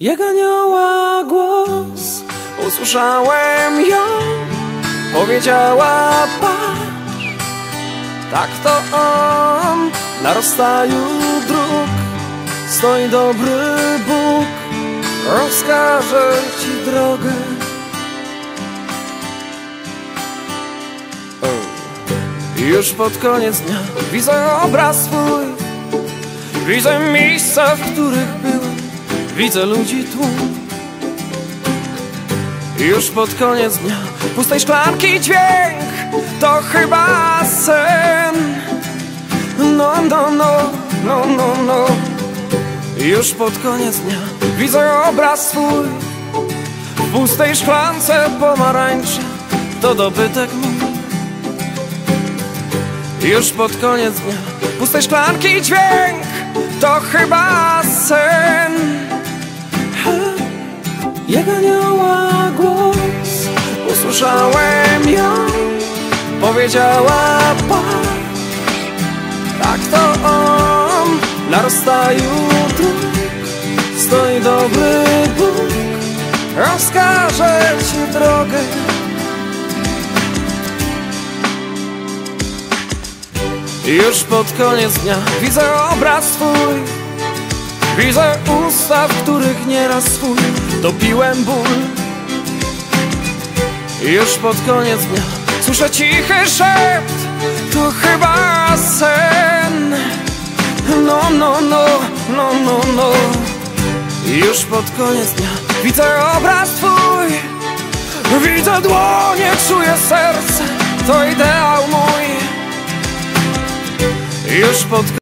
Jak anioła głos usłyszałem ją Powiedziała patrz Tak to on na rozstaju dróg Stoi dobry Bóg Rozkaże ci drogę. Już pod koniec dnia widzę obraz swój Widzę miejsca, w których byłem Widzę ludzi tłum Już pod koniec dnia. Pustej szklanki dźwięk. To chyba sen. No, no, no, no, no, no. Już pod koniec dnia. Widzę obraz swój. W pustej szklance pomarańcze To dobytek mój. Już pod koniec dnia. Pustej szklanki dźwięk. To chyba sen Jak anioła głos. Usłyszałem ją. Powiedziała patrz Tak to on Na rozstaju dróg. Stoi dobry Bóg. Rozkaże ci drogę. Już pod koniec dnia widzę obraz swój Widzę w których nieraz swój Topiłem ból. Już pod koniec dnia słyszę cichy szept To chyba sen. No, no, no, no, no, no. Już pod koniec dnia widzę obraz twój. Widzę dłonie, czuję serce To ideał mój. Już pod